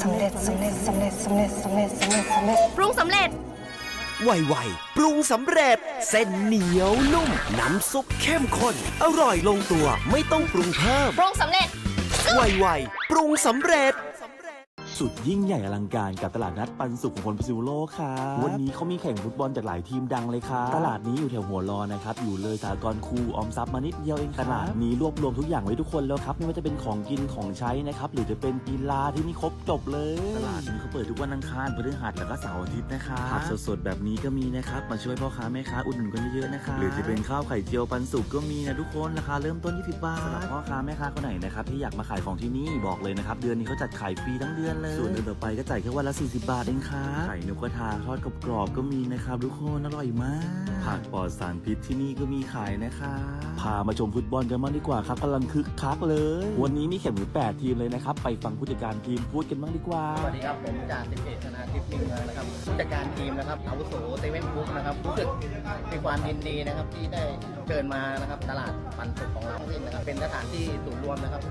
สำเร็จสำเร็จสำเร็จสำเร็จสำเร็จสำเร็จสำเร็จปรุงสำเร็จ ไวๆปรุงสำเร็จ เส้นเหนียวนุ่ม น้ำซุปเข้มข้น อร่อยลงตัวไม่ต้องปรุงเพิ่ม ปรุงสำเร็จ ไวๆปรุงสำเร็จ สุดยิ่งใหญ่อลังการกับตลาดนัดปันสุขของคนพิษณุโลกค่ะ วันนี้เขามีแข่งฟุตบอลจากหลายทีมดังเลยค่ะ ตลาดนี้อยู่แถวหัวรอนะครับ อยู่เลยสากรณ์ครูออมทรัพย์มานิดเดียวเองค่ะตลาดนี้รวบรวมทุกอย่างไว้ทุกคนแล้วครับ ไม่ว่าจะเป็นของกินของใช้นะครับ หรือจะเป็นกีฬาที่นี่ครบจบเลย ตลาดนี้เขาเปิดทุกวันอังคารพฤหัสแล้วก็เสาร์อาทิตย์นะคะผักสดๆแบบนี้ก็มีนะครับ มาช่วยพ่อค้าแม่ค้าอุดหนุนกันเยอะๆนะคะ หรือจะเป็นข้าวไข่เจียวปันสุกก็มีนะทุกคน ราคาเริ่มต้น 20 บาทสำหรับพ่อค้าแม่ค้าคนไหนนะครับที่อยากมาขายของที่นี่บอกเลยนะครับเดือนนี้เขาจัดขายฟรีทั้งเดือนเลยส่วนเดือนต่อไปก็จ่ายแค่วันละ 40 บาทเองค่ะไข่นกกระทาทอดกรอบๆก็มีนะครับทุกคนอร่อยมาก ผักปลอดสารพิษที่นี่ก็มีขายนะคะพามาชมฟุตบอลกันบ้างดีกว่าครับกำลังคึกคักเลย วันนี้มีแข่งถึง8ทีมเลยนะครับ ไปฟังผู้จัดการทีมพูดกันบ้างดีกว่า สวัสดีครับ ผมจ่าสิบเอกธนาทิพย์นิ่มเมืองนะครับ ผู้จัดการทีมนะครับอาวุโสเซเว่นบุ๊กนะครับรู้สึกมีความยินดีนะครับที่ได้เชิญมานะครับตลาดปันสุกของเราทั้งสิ้นนะครับเป็นสถานที่ศูนย์รวมนะครับ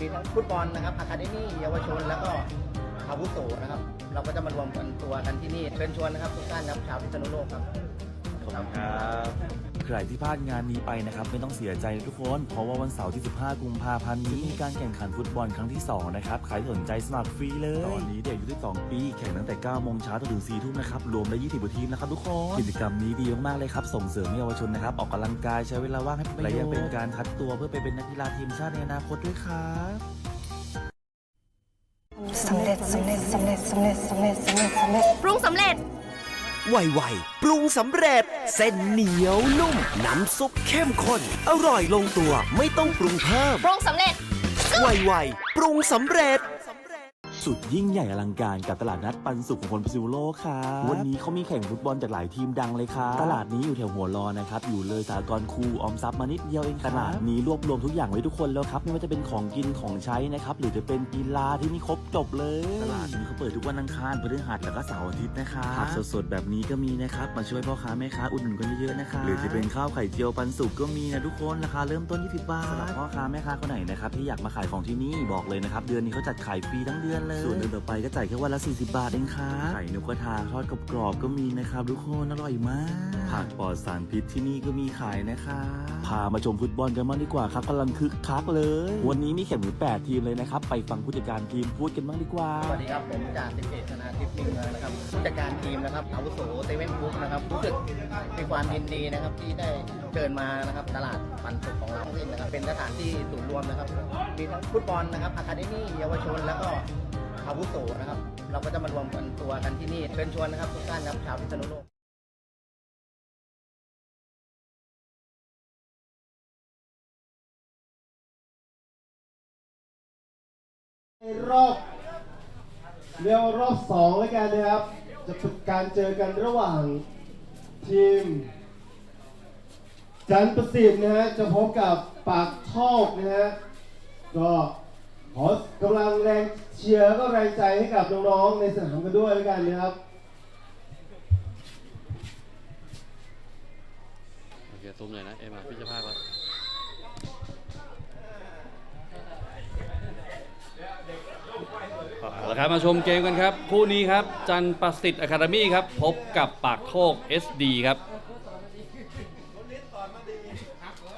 มีทั้งฟุตบอลนะครับอะคาเดมี่เยาวชนแล้วก็ อาวุโสนะครับ เราก็จะมารวมกันตัวกันที่นี่เชิญชวนนะครับทุกท่านครับชาวพิษณุโลกครับใครที่พลาดงานนี้ไปนะครับไม่ต้องเสียใจทุกคน เพราะว่าวันเสาร์ที่ 15 กุมภาพันธ์นี้มีการแข่งขันฟุตบอลครั้งที่ 2 นะครับ ใครสนใจสมัครฟรีเลย ตอนนี้เด็กอายุ12ปี แข่งตั้งแต่ 9 โมงเช้าจนถึง 4 ทุ่มนะครับ รวมได้ 20กว่าทีมนะครับทุกคน กิจกรรมนี้ดีมากๆเลยครับ ส่งเสริมเยาวชนนะครับ ออกกำลังกายใช้เวลาว่างให้เป็นประโยชน์และยังเป็นการคัดตัวเพื่อไปเป็นนักกีฬาทีมชาติในอนาคตด้วยครับ สำเร็จสำเร็จสำเร็จสำเร็จสำเร็จสำเร็จสำเร็จปรุงสำเร็จ ไวๆปรุงสำเร็จ เส้นเหนียวนุ่ม น้ำซุปเข้มข้น อร่อยลงตัวไม่ต้องปรุงเพิ่ม ปรุงสำเร็จ ไวๆปรุงสำเร็จ สุดยิ่งใหญ่อลังการกับตลาดนัดปันสุขของคนพิษณุโลกค่ะ วันนี้เขามีแข่งฟุตบอลจากหลายทีมดังเลยค่ะ ตลาดนี้อยู่แถวหัวรอนะครับ อยู่เลยสากรณ์ครูออมทรัพย์มานิดเดียวเองค่ะตลาดนี้รวบรวมทุกอย่างไว้ทุกคนแล้วครับ ไม่ว่าจะเป็นของกินของใช้นะครับ หรือจะเป็นกีฬาที่นี่ครบจบเลย ตลาดนี้เขาเปิดทุกวันอังคารพฤหัสแล้วก็เสาร์อาทิตย์นะคะผักสดๆแบบนี้ก็มีนะครับ มาช่วยพ่อค้าแม่ค้าอุดหนุนกันเยอะๆนะคะ หรือจะเป็นข้าวไข่เจียวปันสุกก็มีนะทุกคนราคาเริ่มต้น 20 บาทสำหรับพ่อค้าแม่ค้าคนไหนนะครับที่อยากมาขายของที่นี่บอกเลยนะครับเดือนนี้เขาจัดขายฟรีทั้งเดือนเลยส่วนเดือนต่อไปก็จ่ายแค่วันละ 40 บาทเองค่ะไข่นกกระทาทอดกรอบๆก็มีนะครับทุกคนอร่อยมาก ผักปลอดสารพิษที่นี่ก็มีขายนะคะพามาชมฟุตบอลกันบ้างดีกว่าครับกำลังคึกคักเลย วันนี้มีแข่งถึง8ทีมเลยนะครับ ไปฟังผู้จัดการทีมพูดกันบ้างดีกว่า สวัสดีครับ ผมจ่าสิบเอกธนาทิพย์นิ่มเมืองนะครับผู้จัดการทีมนะครับอาวุโสเซเว่นบุ๊กนะครับรู้สึกมีความยินดีนะครับที่ได้เชิญมานะครับตลาดปันสุกของเราทั้งสิ้นนะครับเป็นสถานที่ศูนย์รวมนะครับมีทั้งฟุตบอลนะครับอะคาเดมี่เยาวชนแล้วก็ อาวุโสนะครับ เราก็จะมารวมกันตัวกันที่นี่เชิญชวนนะครับทุกท่านครับชาวพิษณุโลกรอบเรียกว่ารอบสองแล้วกันนะครับ จะเป็นการเจอกันระหว่างทีม จันประสิทธิ์นะฮะจะพบกับปากทอกนะฮะก็ ขอกำลังแรงเชียร์ก็แรงใจให้กับน้องๆในสนามกันด้วยแล้วกันนะครับโอเคซูมหน่อยนะเอ็มอะพี่จะพากแล้วเอาละครับมาชมเกมกันครับ คู่นี้ครับ จันประสิทธิ์อะคาเดมี่ครับ พบกับปากโทก SD ครับ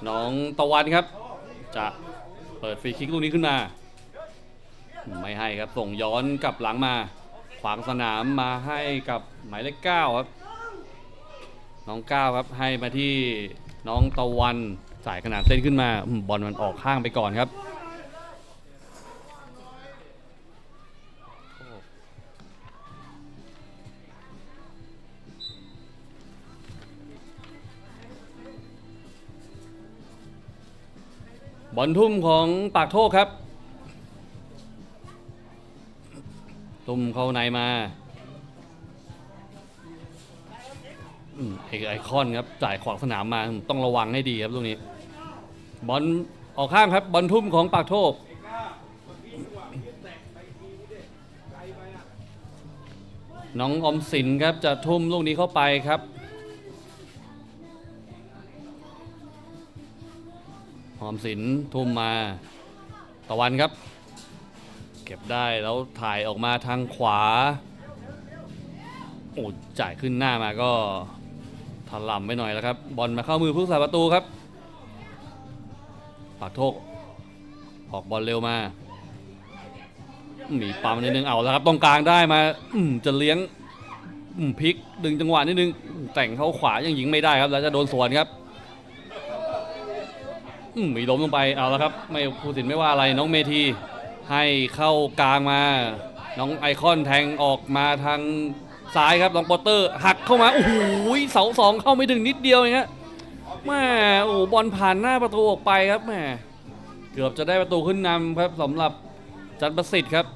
น้องตะวันครับ จะเปิดฟรีคิกลูกนี้ขึ้นมา ไม่ให้ครับส่งย้อนกลับหลังมา ขวางสนามมาให้กับหมายเลขเก้าครับ น้องเก้าครับให้มาที่น้องตะวันสายขนาดเส้นขึ้นมาบอลมันออกข้างไปก่อนครับบอลทุ่มของปากโทษครับ ทุ่มเข้าในมาอืมไอไอคอนครับจ่ายขวางสนามมาต้องระวังให้ดีครับตรงนี้ บอลออกข้างครับบอลทุ่มของปากโทษน้องอมสินครับจะทุ่มลูกนี้เข้าไปครับออมสินทุ่มมาตะวันครับ เก็บได้แล้วถ่ายออกมาทางขวา โอ้จ่ายขึ้นหน้ามาก็ถล่ำไปหน่อยแล้วครับ บอลมาเข้ามือผู้สาประตูครับ ปากโทกออกบอลเร็วมามีปั๊มนิดนึงเอาแล้วครับตรงกลางได้มาอืมจะเลี้ยงอืมพลิกดึงจังหวะนิดนึง แต่งเข้าขวายังยิงไม่ได้ครับ แล้วจะโดนสวนครับอืมมีล้มลงไปเอาแล้วครับ ไม่ผู้สินไม่ว่าอะไรน้องเมที ให้เข้ากลางมา น้องไอคอนแทงออกมาทางซ้ายครับน้องปอเตอร์หักเข้ามาโอ้โหเสาสองเข้าไม่ถึงนิดเดียวเองฮะแม่โอ้โหบอลผ่านหน้าประตูออกไปครับแม่เกือบจะได้ประตูขึ้นนำครับสำหรับจันประสิทธิ์ครับ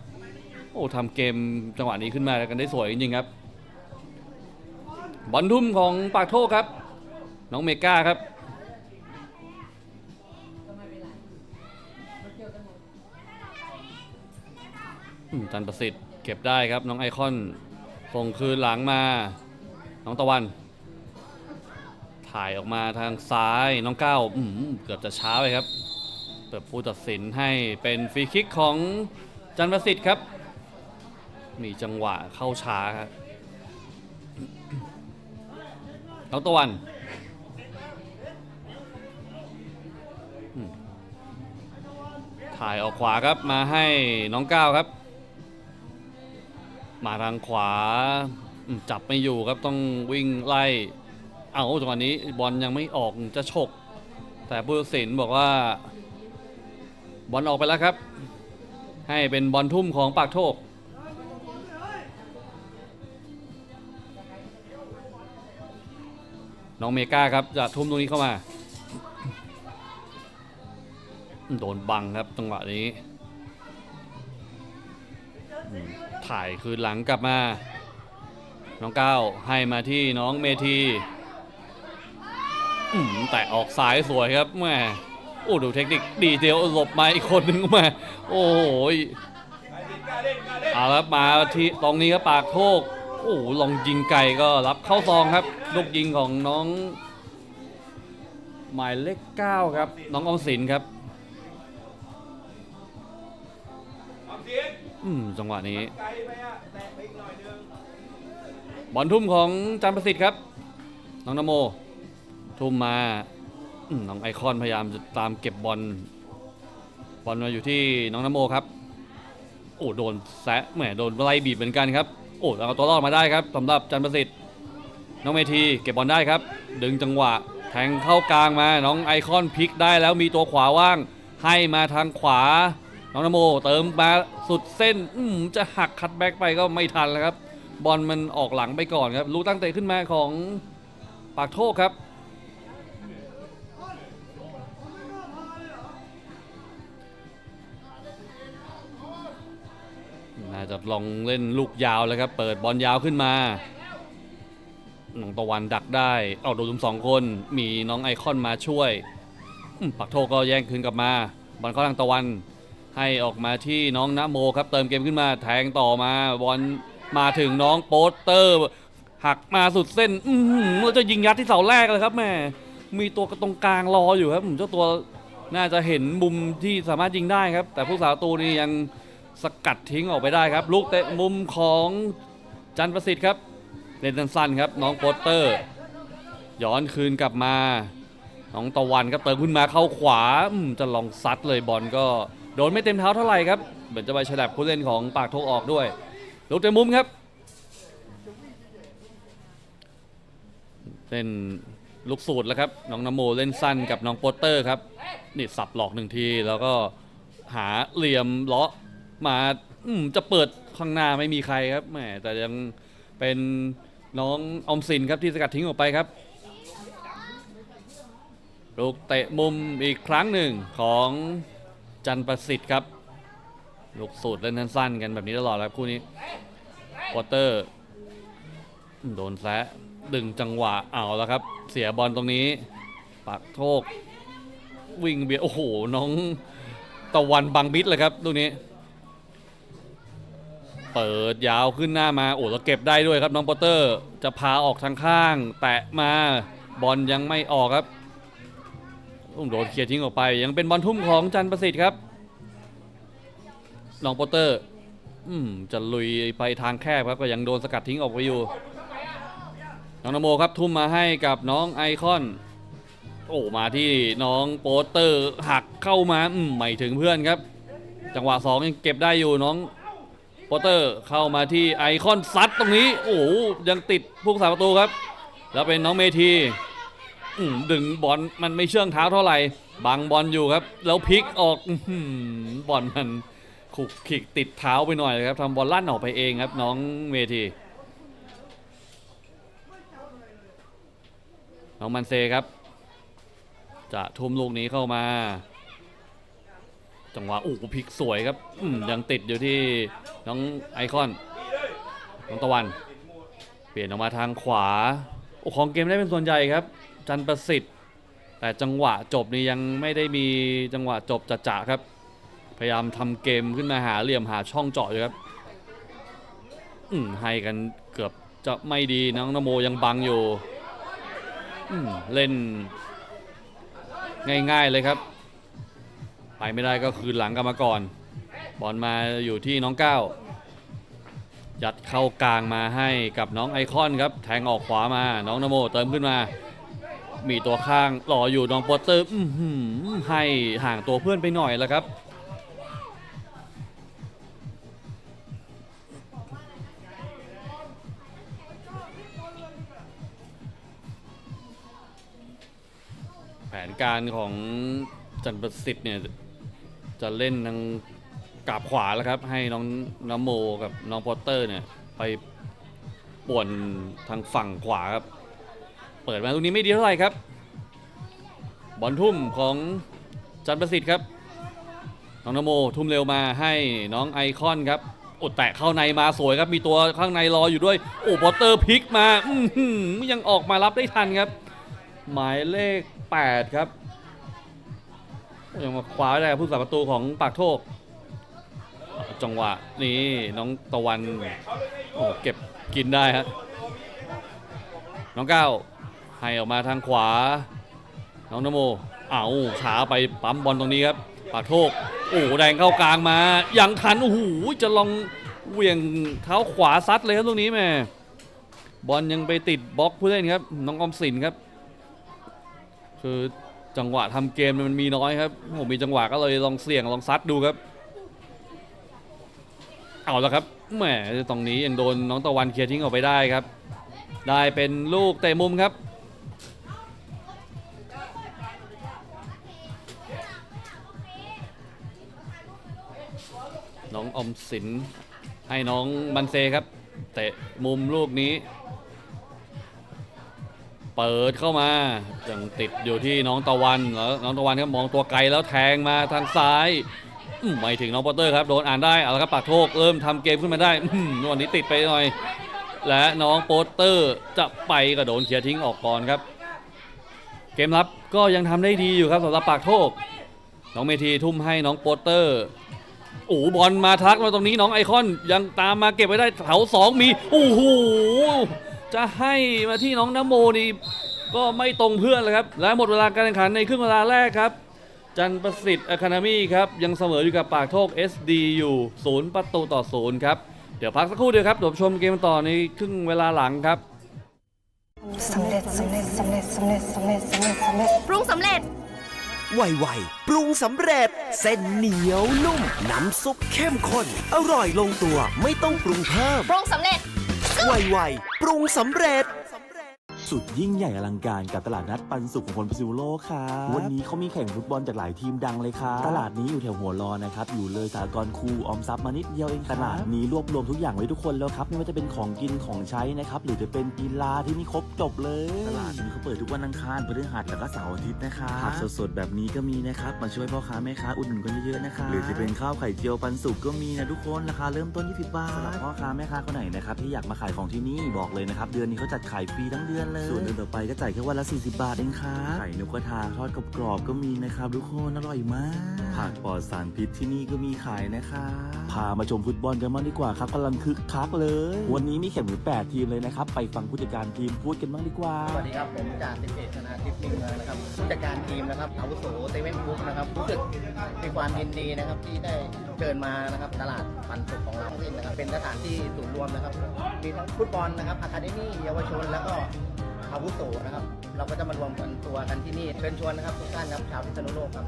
โอ้ทำเกมจังหวะนี้ขึ้นมากันได้สวยจริงๆครับ บอลทุ่มของปากโทษครับ น้องเมก้าครับ จันประสิทธิ์เก็บได้ครับน้องไอคอนส่งคืนหลังมา น้องตะวัน ถ่ายออกมาทางซ้ายน้องก้าวเกือบจะช้าไปครับเปิดผู้ตัดสินให้เป็นฟรีคิกของจันประสิทธิ์ครับ มีจังหวะเข้าช้าครับน้องตะวันถ่ายออกขวาครับมาให้น้องก้าวครับ มาทางขวาจับไม่อยู่ครับต้องวิ่งไล่ เอาจังหวะนี้บอลยังไม่ออกจะฉก แต่ผู้ตัดสินบอกว่า บอลออกไปแล้วครับ ให้เป็นบอลทุ่มของปากโทกน้องเมกาครับจะทุ่มตรงนี้เข้ามา โดนบังครับจังหวะนี้ ถ่ายคืนหลังกลับมา น้องก้าวให้มาที่น้องเมทีแต่ออกสายสวยครับแม่โอ้ดูเทคนิคดีเดียวหลบมาอีกคนนึงมาโอ้โหเอาล้วมาที่ตรงนี้ครับปากโทกโอ้โหลองยิงไก่ก็รับเข้าซองครับ ลูกยิงของน้อง หมายเลขเก้าครับ น้องออมสินครับ อืมจังหวะนี้ บอลทุ่มของจันประสิทธิ์ครับ น้องนโม ทุ่มมาน้องไอคอนพยายามจะตามเก็บบอลบอลมาอยู่ที่น้องนโมครับ โอ้โดนแซะแหมโดนไล่บีบเหมือนกันครับโอ้แล้วเอาตัวรอดมาได้ครับสำหรับจันประสิทธิ์ น้องเมทีเก็บบอลได้ครับ ดึงจังหวะแทงเข้ากลางมาน้องไอคอนพลิกได้แล้วมีตัวขวาว่าง ให้มาทางขวา น้องนโมเติมมาสุดเส้น อืมจะหักคัดแบ็กไปก็ไม่ทันแล้วครับ บอลมันออกหลังไปก่อนครับ ลูกตั้งเตะขึ้นมาของปากโทษครับ น่าจะลองเล่นลูกยาวแล้วครับ เปิดบอลยาวขึ้นมา น้องตะวันดักได้เอาโดนลุมสองคน มีน้องไอคอนมาช่วย ปักโทก็แย่งคืนกลับมา บอลเข้าทางตะวัน ให้ออกมาที่น้องนโมครับเติมเกมขึ้นมาแทงต่อมาบอลมาถึงน้องโปสเตอร์ หักมาสุดเส้น อือหือเราจะยิงยัดที่เสาแรกเลยครับแม่มีตัวตรงกลางรออยู่ครับเจ้าตัวน่าจะเห็นมุมที่สามารถยิงได้ครับ แต่ผู้สาวตูนี่ยังสกัดทิ้งออกไปได้ครับ ลูกเตะมุมของจันประสิทธิ์ครับเล่นสั้นๆครับน้องโปสเตอร์ ย้อนคืนกลับมา น้องตะวันครับเติมขึ้นมาเข้าขวาจะลองซัดเลยบอลก็ ดนไม่เต็มเท้าเท่าไหร่ครับ เหมือนจะไปฉลับผู้เล่นของปากทกออกด้วยลูกเตะมุมครับเล่นลูกสูตรแล้วครับ น้องนโมเล่นสั้นกับน้องโปสเตอร์ครับ นี่สับหลอกหนึ่งที แล้วก็หาเหลี่ยมเลาะมาอมจะเปิดข้างหน้าไม่มีใครครับแหมแต่ยังเป็นน้องออมสินครับที่สกัดทิ้งออกไปครับลูกเตะมุมอีกครั้งหนึ่งของ จันประสิทธิ์ครับ ลูกสูตรเล่นสั้นๆกันแบบนี้ตลอดครับคู่นี้โปสเตอร์ โดนแซะดึงจังหวะเอาแล้วครับ เสียบอลตรงนี้ ปักโทก วิ่งเบียโอ้โห น้องตะวันบังบิดเลยครับลูกนี้ เปิดยาวขึ้นหน้ามา โอ้แล้วเก็บได้ด้วยครับน้องโปเตอร์ จะพาออกทางข้าง แตะมาบอลยังไม่ออกครับ อุ้มโดนเคลียร์ทิ้งออกไป ยังเป็นบอลทุ่มของจันประสิทธิ์ครับน้องโปเตอร์ อืมจะลุยไปทางแคบครับก็ยังโดนสกัดทิ้งออกไปอยู่ น้องนโมครับทุ่มมาให้กับน้องไอคอน โอ้มาที่น้องโปเตอร์หักเข้ามาอืมไม่ถึงเพื่อนครับ จังหวะสองยังเก็บได้อยู่น้องโปเตอร์เข้ามาที่ไอคอนซัดตรงนี้ โอ้ยังติดผู้สาประตูครับ แล้วเป็นน้องเมที ดึงบอลมันไม่เชื่องเท้าเท่าไหร่บังบอลอยู่ครับ แล้วพลิกออกบอลมันขุกขิกติดเท้าไปหน่อยครับทำบอลลั่นออกไปเองครับน้องเมทีน้องมันเซครับ จะทุ่มลูกนี้เข้ามา จังหวะโอ้พลิกสวยครับยังติดอยู่ที่น้องไอคอน น้องตะวัน เปลี่ยนออกมาทางขวาโอ้ของเกมได้เป็นส่วนใหญ่ครับ จันประสิทธิ์ แต่จังหวะจบนี่ยังไม่ได้มีจังหวะจบจะจะครับ พยายามทำเกมขึ้นมาหาเหลี่ยมหาช่องเจาะอยู่ครับอืมให้กันเกือบจะไม่ดีน้องนโมยังบังอยู่อืมเล่น ง่ายๆเลยครับ ไปไม่ได้ก็คืนหลังกันมาก่อนบอลมาอยู่ที่น้องก้าวยัดเข้ากลางมาให้กับน้องไอคอนครับ แทงออกขวามา น้องนโมเติมขึ้นมา มีตัวข้างรออยู่น้องโปสเตอร์ให้ห่างตัวเพื่อนไปหน่อยแล้วครับ แผนการของจันประสิทธิ์เนี่ยจะเล่นทางกราบขวาแล้วครับ ให้น้องน้ำโมกับน้องพอตเตอร์เนี่ยไปป่วนทางฝั่งขวาครับ ปิดมาตรงนี้ไม่ดีเท่าไหร่ครับ บอลทุ่มของจันประสิทธิ์ครับน้องนโมทุ่มเร็วมาให้น้องไอคอนครับโอดแตะเข้าในมาสวยครับมีตัวข้างในรออยู่ด้วยโอ้พอตเตอร์พลิกมาอืยังออกมารับได้ทันครับ หมายเลข 8 ครับยังมาคว้าได้ผู้สาประตูของปากโทกจังหวะนี้น้องตะวันโอ้เก็บกินได้ฮะน้องก้าว ให้ออกมาทางขวา น้องนโม เอาวช้าไปปั๊มบอลตรงนี้ครับปากโทกโอ้แดงเข้ากลางมา ยังทันโอ้โหจะลองเหวี่ยงเท้าขวาซัดเลยครับตรงนี้แม่บอลยังไปติดบล็อกผู้เล่นครับ น้องอมสินครับ คือจังหวะทำเกมมันมีน้อยครับผมมีจังหวะก็เลยลองเสี่ยงลองซัดดูครับ เอาแล้วครับแหมตรงนี้ยังโดนน้องตะวันเคลียร์ทิ้งออกไปได้ครับ ได้เป็นลูกเตะมุมครับ องอมสินให้น้องบันเซครับ เตะมุมลูกนี้ เปิดเข้ามายังติดอยู่ที่น้องตะวันแล้วน้องตะวันครับมองตัวไกลแล้วแทงมาทางซ้ายไม่ถึงน้องปอเตอร์ครับโดนอ่านได้เอาละครับปากโทกเริ่มทำเกมขึ้นมาได้อวันนี้ติดไปหน่อย และน้องโปสเตอร์จะไปกระโดนเคลียทิ้งออกก่อนครับ เกมรับก็ยังทำได้ดีอยู่ครับสำหรับปากโทกน้องเมทีทุ่มให้น้องโปสเตอร์ โอ้โหบอลมาทักมาตรงนี้น้องไอคอนยังตามมาเก็บไว้ได้แถวสองมีโอ้โหจะให้มาที่น้องนโมนี่ก็ไม่ตรงเพื่อนเลยครับ และหมดเวลาการแข่งขันในครึ่งเวลาแรกครับ จันทร์ประสิทธิ์อะคาเดมี่ครับ ยังเสมออยู่กับปากโทก SD อยู่ศูนย์ประตูต่อศูนย์ครับ เดี๋ยวพักสักครู่เดียวครับเดี๋ยวชมเกมต่อในครึ่งเวลาหลังครับสำเร็จสำเร็จสำเร็จสำเร็จสำเร็จสำเร็จสำเร็จปรุงสำเร็จ ไวๆ ปรุงสำเร็จ เส้นเหนียวนุ่ม น้ำซุปเข้มข้น อร่อยลงตัวไม่ต้องปรุงเพิ่ม ปรุงสำเร็จ ไวๆ ปรุงสำเร็จ สุดยิ่งใหญ่อลังการกับตลาดนัดปันสุขของคนพิษณุโลกค่ะวันนี้เขามีแข่งฟุตบอลจากหลายทีมดังเลยค่ะตลาดนี้อยู่แถวหัวรอนะครับ อยู่เลยสากรณ์ครูออมทรัพย์มานิดเดียวเองค่ะตลาดนี้รวบรวมทุกอย่างไว้ทุกคนแล้วครับ ไม่ว่าจะเป็นของกินของใช้นะครับ หรือจะเป็นกีฬาที่นี่ครบจบเลย ตลาดนี้เขาเปิดทุกวันอังคารพฤหัสแล้วก็เสาร์อาทิตย์นะคะผักสดๆแบบนี้ก็มีนะครับ มาช่วยพ่อค้าแม่ค้าอุดหนุนกันเยอะๆนะคะหรือจะเป็นข้าวไข่เจียวปันสุกก็มีนะทุกคนราคาเริ่มต้น 20 บาทสำหรับพ่อค้าแม่ค้าคนไหนนะครับที่อยากมาขายของที่นี่บอกเลยนะครับเดือนนี้เขาจัดขายฟรีทั้งเดือนเลเลยส่วนเดือนต่อไปก็จ่ายแค่วันละ 40 บาทเองค่ะไข่นกกระทาทอดกรอบๆก็มีนะครับทุกคนอร่อยมากผักปลอดสารพิษที่นี่ก็มีขายนะคะพามาชมฟุตบอลกันบ้างดีกว่าครับกำลังคึกคักเลย วันนี้มีแข่งถึง8ทีมเลยนะครับ ไปฟังผู้จัดการทีมพูดกันบ้างดีกว่า สวัสดีครับ ผมจ่าสิบเอกธนาทิพย์นิ่มเมืองนะครับ ผู้จัดการทีมนะครับอาวุโสเซเว่นบุ๊กนะครับรู้สึกมีความยินดีนะครับที่ได้เชิญมานะครับตลาดปันสุกของเราทั้งสิ้นนะครับเป็นสถานที่ศูนย์รวมนะครับ มีทั้งฟุตบอลนะครับอะคาเดมี่เยาวชนแล้วก็ อาวุโสนะครับ เราก็จะมารวมกันตัวกันที่นี่เชิญชวนนะครับทุกท่านครับชาวพิษณุโลกครับ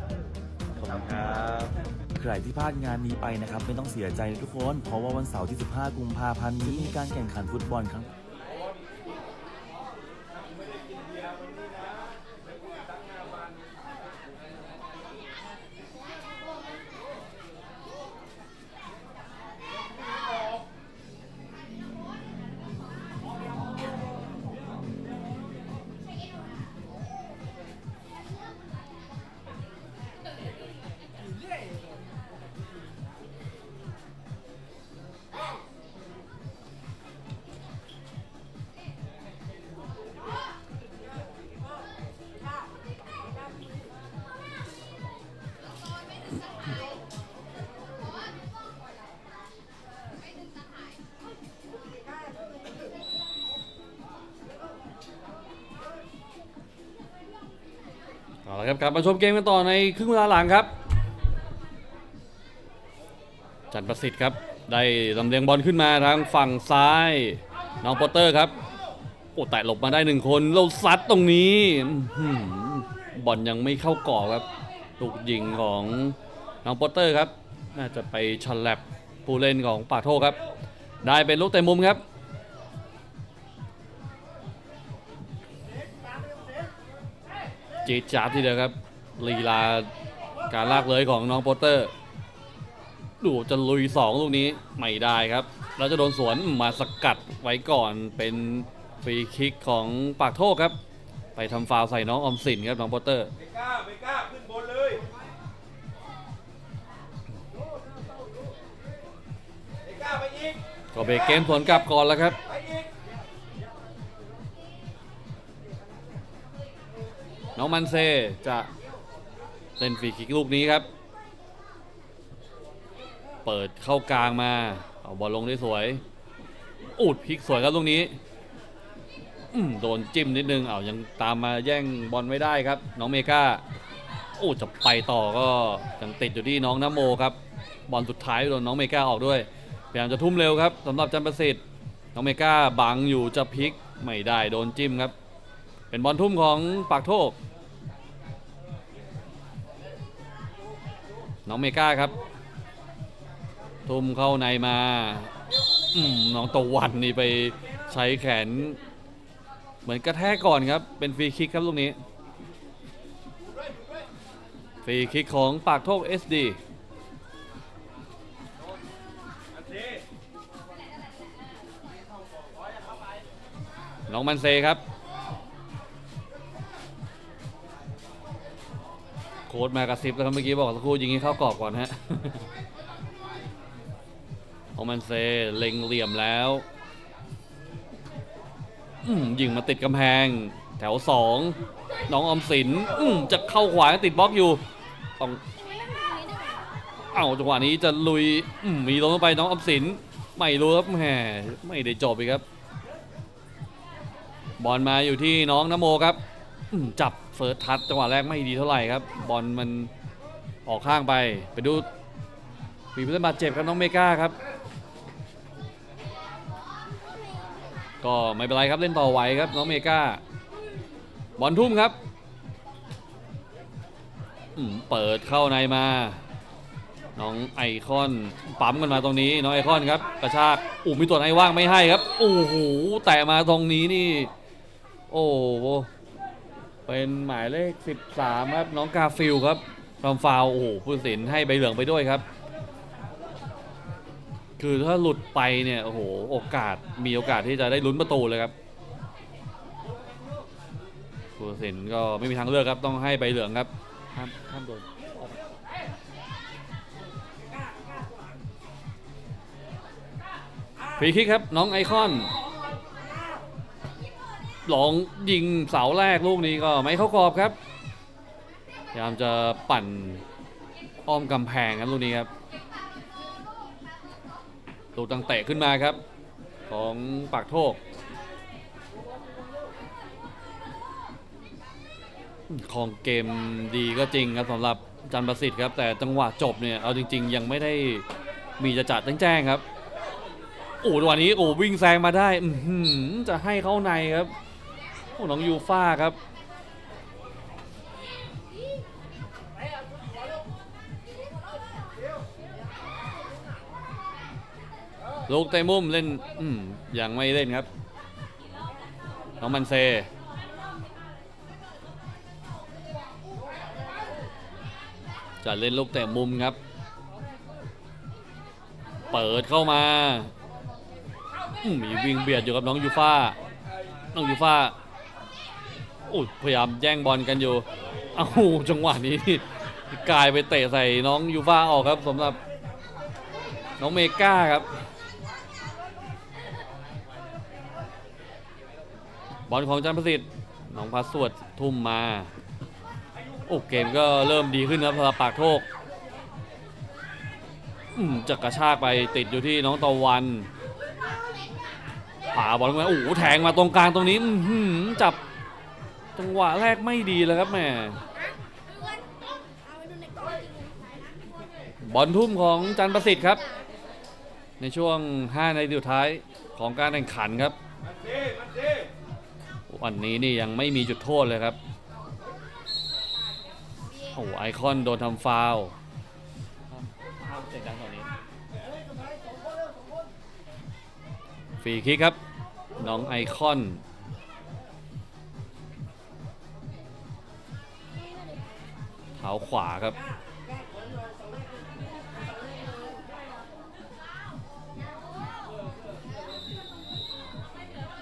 ใครที่พลาดงานนี้ไปนะครับ ไม่ต้องเสียใจนะทุกคน เพราะว่าวันเสาร์ที่ 15 กุมภาพันธ์นี้มีการแข่งขันฟุตบอลครั้ง เอาละครับกลับมาชมเกมกันต่อในครึ่งเวลาหลังครับ จันประสิทธิ์ครับ ได้ลำเลียงบอลขึ้นมาทางฝั่งซ้ายน้องปอตเตอร์ครับโอ้แตะหลบมาได้หนึ่งคนเราซัดตรงนี้บอลยังไม่เข้ากรอบครับลูกยิงของน้องปอตเตอร์ครับ น่าจะไปฉลับผู้เล่นของปากโทครับ ได้เป็นลูกเตะมุมครับ จีดจาดทีเดียวครับลีลาการลากเลยของน้องโปเตอร์ ดูจะลุย 2 ลูกนี้ไม่ได้ครับแล้วจะโดนสวนมาสกัดไว้ก่อนเป็นฟรีคิกของปากโทษครับ ไปทำฟาวล์ใส่น้องออมสินครับน้องโปเตอร์ก็เบรกเกมสวนกลับก่อนแล้วครับ น้องมันเซจะเล่นฟรีคิกลูกนี้ครับ เปิดเข้ากลางมา เอาบอลลงได้สวย อูดพลิกสวยครับลูกนี้โดนจิ้มนิดนึง เอายังตามมาแย่งบอลไม่ได้ครับ น้องเมกาโอ้จะไปต่อก็ยังติดอยู่ที่น้องนโมครับ บอลสุดท้ายโดนน้องเมกาออกด้วยพยายามจะทุ่มเร็วครับสำหรับจันประสิทธิ์น้องเมกาบังอยู่จะพลิกไม่ได้โดนจิ้มครับ เป็นบอลทุ่มของปากโทกน้องเมกาครับ ทุ่มเข้าในมาอมน้องตะวันนี่ไปใช้แขน เหมือนกระแทกก่อนครับ เป็นฟรีคิกครับลูกนี้ฟรีคิกของปากโทก SD น้องมันเซครับ ค้ดมากระซิบแล้วครับเมื่อกี้บอกสักครู่ยิงให้เข้ากรอบก่อนฮะขอมันเซเล็งเหลี่ยมแล้วยิงมาติดกำแพง แถวสองน้องอมสินจะเข้าขวาติดบล็อกอยู่ต้องเอ้าจังหวะนี้จะลุยมีลงไปน้องอมสินไม่รู้ครับแหมไม่ได้จบอีกครับ บอลมาอยู่ที่น้องนโมครับจับ เฟิร์สทัชจังหวะแรกไม่ดีเท่าไหร่ครับ บอลมันออกข้างไป ไปดูมีผู้เล่นบาดเจ็บครับน้องเมกาครับ ก็ไม่เป็นไรครับเล่นต่อไหวครับน้องเมกาบอลทุ่มครับเปิดเข้าในมา น้องไอคอนปั๊มกันมาตรงนี้ น้องไอคอนครับกระชากอู้มีตัวไหนว่างไม่ให้ครับโอ้โหแตะมาตรงนี้นี่ โอ้โห เป็นหมายเลข 13 ครับ น้องกาฟิลครับทำฟาวล์โอ้โหผู้ตัดสินให้ใบเหลืองไปด้วยครับ คือถ้าหลุดไปเนี่ยโอ้โหโอกาสมีโอกาสที่จะได้ลุ้นประตูเลยครับผู้ตัดสินก็ไม่มีทางเลือกครับต้องให้ใบเหลืองครับห้ามห้ามโดนออกไปฟรีคิกครับน้องไอคอน ลองยิงเสาแรกลูกนี้ก็ไม่เข้ากรอบครับพยายามจะปั่นอ้อมกำแพงครับลูกนี้ครับลูกตังเตะขึ้นมาครับ ของปากโทกของเกมดีก็จริงครับสำหรับจันประสิทธิ์ครับ แต่จังหวะจบเนี่ย เอาจริง ๆ ยังไม่ได้มีจะจัดแจ้งครับโอ้วันนี้โอ้วิ่งแซงมาได้จะให้เข้าในครับ โอ้น้องยูฟ่าครับ ลูกเตะมุมเล่นอืมยังไม่เล่นครับ น้องมันเซจะเล่นลูกเตะมุมครับ เปิดเข้ามามมีวิ่งเบียดอยู่กับน้องยูฟ่า น้องยูฟ่า อ้พยายามแย่งบอลกันอยู่ เอ้าจังหวะนี้กลายไปเตะใส่น้องยูฟ่าออกครับสำหรับน้องเมก้าครับบอลของจันประสิทธิ์น้องพัสสวดทุ่มมาโอ้เกมก็เริ่มดีขึ้นครับสำหรับปากโทกจะกระชากไปติดอยู่ที่น้องตะวันผ่าบอลมาโอ้แทงมาตรงกลางตรงนี้จับ จังหวะแรกไม่ดีเลยครับแม่บอลทุ่มของจันประสิทธิ์ครับ ในช่วง 5 ในทีสุดท้ายของการแข่งขันครับวันนี้นี่ยังไม่มีจุดโทษเลยครับโอ้ไอคอนโดนทำฟาวฟรีคิกครับ น้องไอคอน ท้าขวาครับ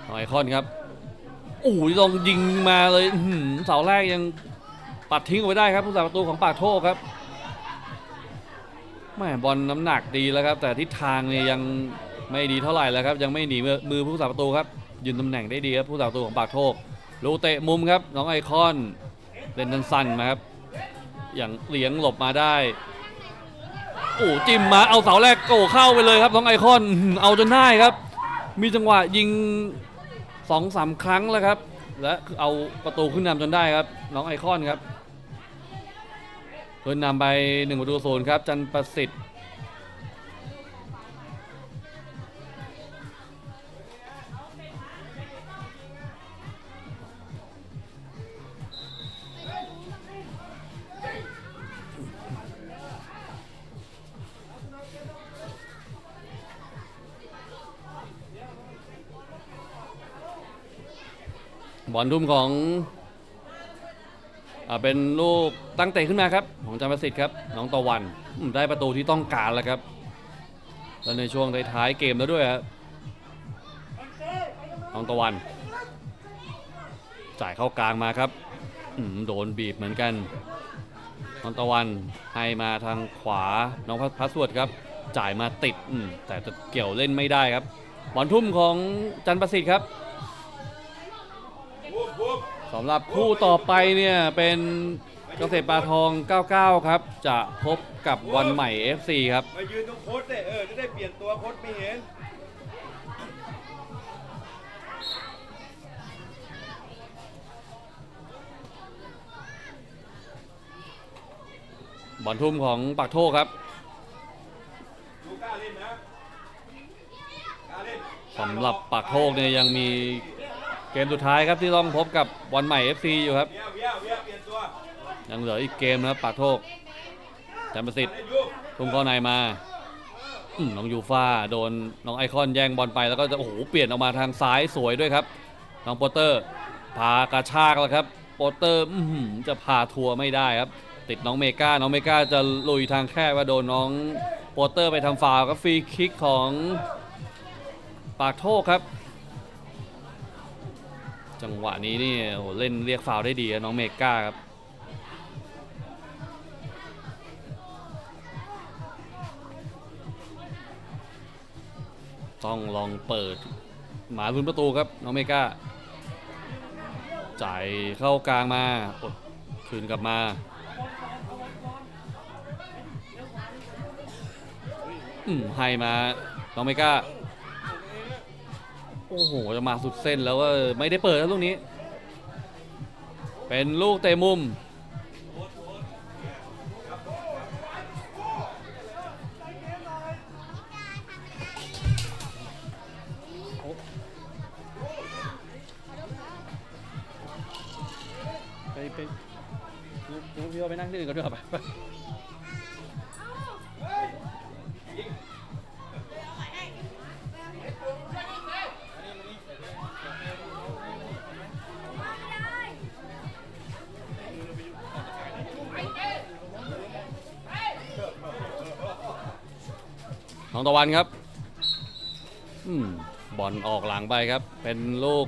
น้องไอคอนครับโอ้ยลองยิงมาเลยเสาแรกยังปัดทิ้งเอาไว้ได้ครับผู้สาประตูของปากโทษครับแม่บอลน้ำหนักดีแล้วครับ แต่ทิศทางเนี่ยยังไม่ดีเท่าไหร่แล้วครับ ยังไม่หนีมือผู้สาประตูครับยืนตำแหน่งได้ดีครับผู้สาประตูของปากโทษลูกเตะมุมครับน้องไอคอนเล่นสั้นๆมาครับ อย่างเลี้ยงหลบมาได้โอ้จิ้มมาเอาเสาแรกโก้เข้าไปเลยครับน้องไอคอนเอาจนได้ครับ มีจังหวะยิงสองสามครั้งแล้วครับ และเอาประตูขึ้นนำจนได้ครับ น้องไอคอนครับขึ้นนำไปหนึ่งประตูโซนครับ จันประสิทธิ์ บอลทุ่มของอเป็นลูกตั้งเตะขึ้นมาครับ ของจันประสิทธิ์ครับน้องตะวันได้ประตูที่ต้องการแล้วครับแล้วในช่วงท้ายๆเกมแล้วด้วยครับน้องตะวัน จ่ายเข้ากลางมาครับโดนบีบเหมือนกันน้องตะวันให้มาทางขวาน้องพัสวดครับ จ่ายมาติดแต่จะเกี่ยวเล่นไม่ได้ครับบอลทุ่มของจันประสิทธิ์ครับ สำหรับคู่ต่อไปเนี่ยเป็นเกษตรปลาทอง 99 ครับ จะพบกับวันใหม่ FC ครับ มายืนตรงโค้ดเลยเออ จะได้เปลี่ยนตัวโค้ดไม่เห็น บอลทุ่มของปากโทครับ ดูกล้าเล่นนะกล้าเล่นสำหรับปากโทกเนี่ยยังมี เกมสุดท้ายครับที่ต้องพบกับวันใหม่ FC อยู่ครับ ยังเหลืออีกเกมนะครับปากโทกจันทร์ประสิทธิ์ทุ่มเข้าในมาน้องยูฟ่าโดนน้องไอคอนแย่งบอลไปแล้วก็จะโอ้โหเปลี่ยนออกมาทางซ้ายสวยด้วยครับ น้องโปเตอร์พากระชากแล้วครับ โปเตอร์จะพาทัวร์ไม่ได้ครับ ติดน้องเมกาน้องเมกาจะลุยทางแคบว่าโดนน้องโปเตอร์ไปทำฟาวล์ก็ฟรีคิกของปากโทกครับ จังหวะนี้นี่โหเล่นเรียกฟาวได้ดีครับน้องเมก้าครับต้องลองเปิดหมาลุ้นประตูครับน้องเมกาจ่ายเข้ากลางมาอดคืนกลับมา อืมให้มาน้องเมกา โอ้โห จะมาสุดเส้นแล้วว่าไม่ได้เปิดแล้วลูกนี้ เป็นลูกเตะมุม ไปไปลูกพี่ว่าไปนั่งที่อื่นกันด้วยไป องตะวันครับอบอลออกหลังไปครับ เป็นลูก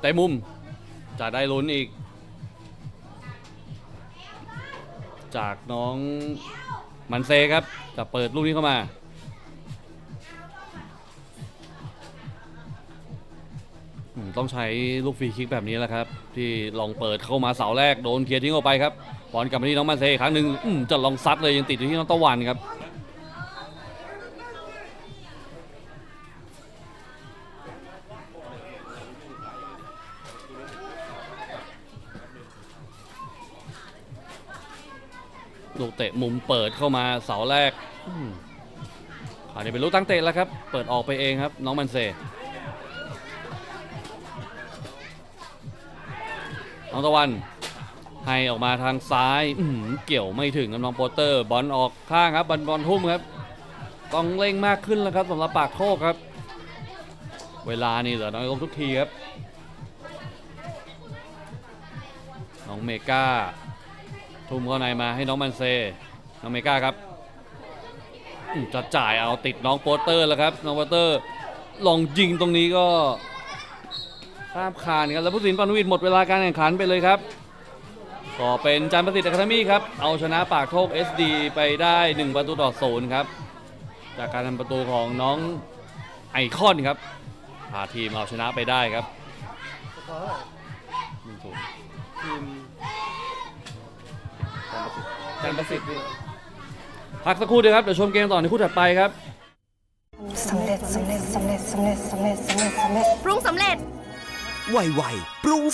เตะมุม จะได้ลุ้นอีก จากน้องมันเซครับ จะเปิดลูกนี้เข้ามา ต้องใช้ลูกฟรีคิกแบบนี้แหละครับ ที่ลองเปิดเข้ามาเสาแรกโดนเคลียร์ทิ้งออกไปครับบอลกลับมาที่น้องมันเซครั้งหนึ่งจะลองซัดเลยยังติดอยู่ที่น้องตะวันครับ มุมเปิดเข้ามาเสาแรกคราวนี้เป็นลูกตั้งเตะแล้วครับ เปิดออกไปเองครับ น้องมันเซน้องตะวันให้ออกมาทางซ้ายเกี่ยวไม่ถึงครับน้องโปเตอร์ บอลออกข้างครับบอลบอลทุ่มครับ ต้องเร่งมากขึ้นแล้วครับสำหรับปากโคกครับ เวลานี่เหลือน้อยลงทุกทีครับ น้องเมกาทุ่มเข้าในมาให้น้องมันเซ น้องเมกาครับอืมจะจ่ายเอาติดน้องโปสเตอร์แล้วครับน้องโปสเตอร์ลองยิงตรงนี้ก็ข้ามคานครับแล้วผู้สินปานุวิทย์หมดเวลาการแข่งขันไปเลยครับก็เป็นจันทร์ประสิทธิ์อะคาเดมี่ครับเอาชนะปากโทก SD ไปได้ 1 ประตูต่อศูนย์ครับจากการทำประตูของน้องไอคอนครับพาทีมเอาชนะไปได้ครับหนึ่งศูนย์ทีมจันทร์ประสิทธิ์ พักสักครู่เดียวครับ เดี๋ยวชมเกมต่อในคู่ถัดไปครับสำเร็จสำเร็จสำเร็จสำเร็จสำเร็จสำเร็จสำเร็จไวๆปรุง